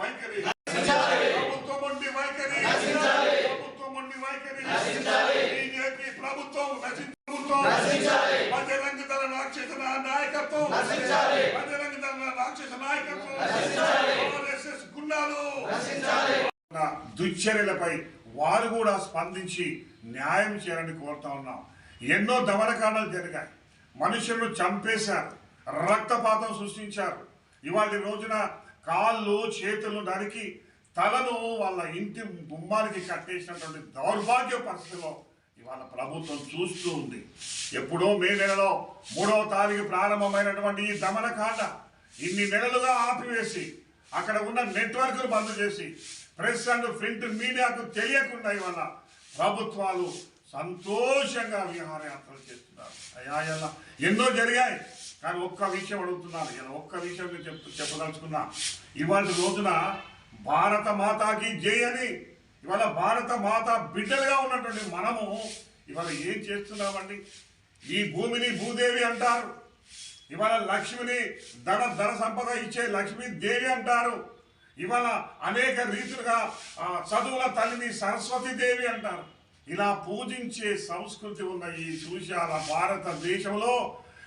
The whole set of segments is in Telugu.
వైఖరి. ప్రభుత్వం ఉండి వైఖరి. ప్రభుత్వం ఉండి వైఖరి. బీజేపీ ప్రభుత్వం బజరంగ దళ రాక్షస నాయకత్వం. బజరంగ దళ రాక్షస నాయకత్వం. ఆర్ఎస్ఎస్ గుండాలు. దుశ్చర్యలపై వారు కూడా స్పందించి న్యాయం చేయాలని కోరుతా ఉన్నాం. ఎన్నో దమనకాండాలు జరిగాయి. మనుషులను చంపేశారు. రక్తపాతం సృష్టించారు. ఇవాళ రోజున కాళ్ళు చేతులు నరికి తలను వాళ్ళ ఇంటి గుమ్మానికి కట్టేసినటువంటి దౌర్భాగ్య పరిస్థితిలో ఇవాళ ప్రభుత్వం చూస్తూ ఉంది. ఎప్పుడో మే నెలలో మూడవ తారీఖు ప్రారంభమైనటువంటి ఈ దమనకాండ ఇన్ని నెలలుగా ఆపివేసి అక్కడ ఉన్న నెట్వర్క్లు బంద్ చేసి ప్రెస్ అండ్ ప్రింట్ మీడియాకు తెలియకుండా ఇవాళ ప్రభుత్వాలు సంతోషంగా విహారయాత్రలు చేస్తున్నారు. అయ్యా ఎన్నో జరిగాయి. కానీ ఒక్క విషయం అడుగుతున్నాను నేను ఒక్క విషయం నేను చెప్ చెప్పదలుచుకున్నా. ఇవాళ రోజున భారత మాతాకి జై అని ఇవాళ భారత మాత బిడ్డలుగా ఉన్నటువంటి మనము ఇవాళ ఏం చేస్తున్నామండి? ఈ భూమిని భూదేవి అంటారు. ఇవాళ లక్ష్మిని ధన ధన సంపద ఇచ్చే లక్ష్మీ దేవి అంటారు. ఇవాళ అనేక రీతులుగా చదువుల తల్లిని సరస్వతి దేవి అంటారు. ఇలా పూజించే సంస్కృతి ఉన్న ఈ సుశాల భారతదేశంలో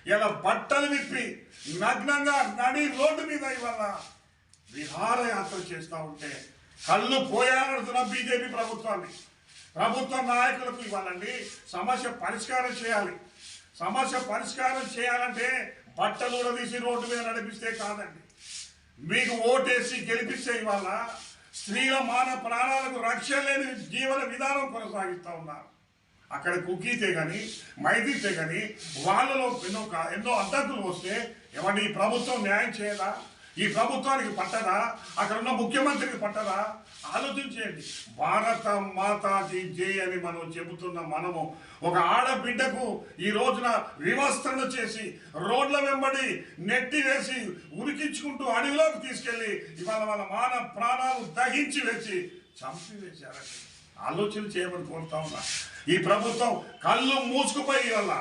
ఇలా బట్టలు విప్పి నగ్నంగా నడి రోడ్డు మీద ఇవాళ విహారయాత్ర చేస్తూ ఉంటే కళ్ళు పోయాలనుతున్న బీజేపీ ప్రభుత్వాన్ని. ప్రభుత్వ నాయకులకు ఇవ్వాలండి. సమస్య పరిష్కారం చేయాలి. సమస్య పరిష్కారం చేయాలంటే బట్టలు కూడా తీసి రోడ్డు మీద నడిపిస్తే కాదండి. మీకు ఓటేసి గెలిపిస్తే ఇవాళ స్త్రీల మాన ప్రాణాలకు రక్షణ లేని జీవన విధానం కొనసాగిస్తూ ఉన్నారు. అక్కడ కుకీతే కానీ మైదీతే కానీ వాళ్ళలో ఎన్నో ఎన్నో అడ్డంకులు వస్తే ఏమంటే ఈ ప్రభుత్వం న్యాయం చేయదా? ఈ ప్రభుత్వానికి పట్టదా? అక్కడ ఉన్న ముఖ్యమంత్రికి పట్టదా? ఆలోచించేయండి. భారత మాతాజీ జై అని మనం చెబుతున్న మనము ఒక ఆడబిడ్డకు ఈ రోజున వివస్త్రణ చేసి రోడ్ల వెంబడి నెట్టి వేసి ఉరికించుకుంటూ అడవిలోకి తీసుకెళ్ళి ఇవాళ వాళ్ళ మాన ప్రాణాలు దహించి వేసి చంపి ఆలోచన చేయమని కోరుతా ఉన్నా. ఈ ప్రభుత్వం కళ్ళు మూసుకుపోయి ఇవాళ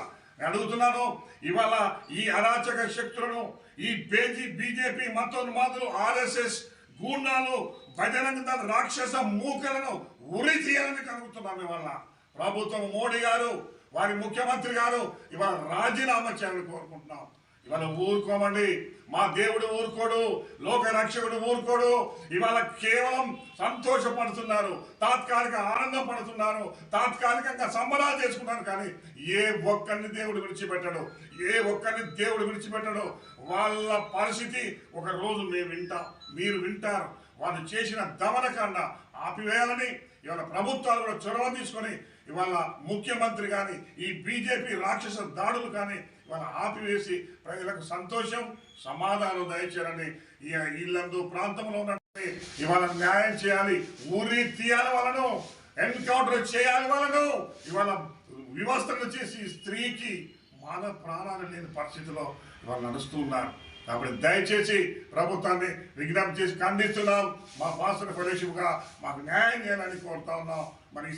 అడుగుతున్నాను ఇవాళ ఈ అరాచక శక్తులను ఈ బేజీ బీజేపీ మతోన్మాదులు ఆర్ఎస్ఎస్ గూండాలు బజరంగ రాక్షస మూకలను ఉరి తీయాలని కలుగుతున్నాం ఇవాళ. ప్రభుత్వం మోడీ గారు వారి ముఖ్యమంత్రి గారు ఇవాళ రాజీనామా చేయాలని కోరుకుంటున్నాం. ఇవాళ ఊరుకోమండి. మా దేవుడు ఊరుకోడు లోక రక్షకుడు ఊరుకోడు. ఇవాళ కేవలం సంతోషపడుతున్నారు తాత్కాలిక ఆనందం పడుతున్నారు తాత్కాలికంగా సంబరాలు చేసుకుంటారు కానీ ఏ ఒక్కరిని దేవుడు విడిచిపెట్టడు ఏ ఒక్కరిని దేవుడు విడిచిపెట్టడు. వాళ్ళ పరిస్థితి ఒక రోజు మేము వింటాం మీరు వింటారు. వాళ్ళు చేసిన దమనకాండ ఆపివేయాలని ఇవాళ ప్రభుత్వాలు కూడా చొరవ తీసుకొని ఇవాళ ముఖ్యమంత్రి కానీ ఈ బీజేపీ రాక్షస దాడులు కానీ ఇవాళ ఆపివేసి ప్రజలకు సంతోషం సమాధానం దయచేయాలని ఇల్లందు ప్రాంతంలో ఉన్నటువంటి ఇవాళ న్యాయం చేయాలి ఊరి తీయాలి వాళ్ళను ఎన్కౌంటర్ చేయాలి వాళ్ళను ఇవాళ వ్యవస్థను చేసి స్త్రీకి మాన ప్రాణాలు లేని పరిస్థితిలో ఇవాళ నడుస్తూ ఉన్నారు. కాబట్టి దయచేసి ప్రభుత్వాన్ని విజ్ఞప్తి చేసి ఖండిస్తున్నాం. మా పాస్టర్ ఫెలోషిప్గా మాకు న్యాయం చేయాలని కోరుతా ఉన్నాం. మరి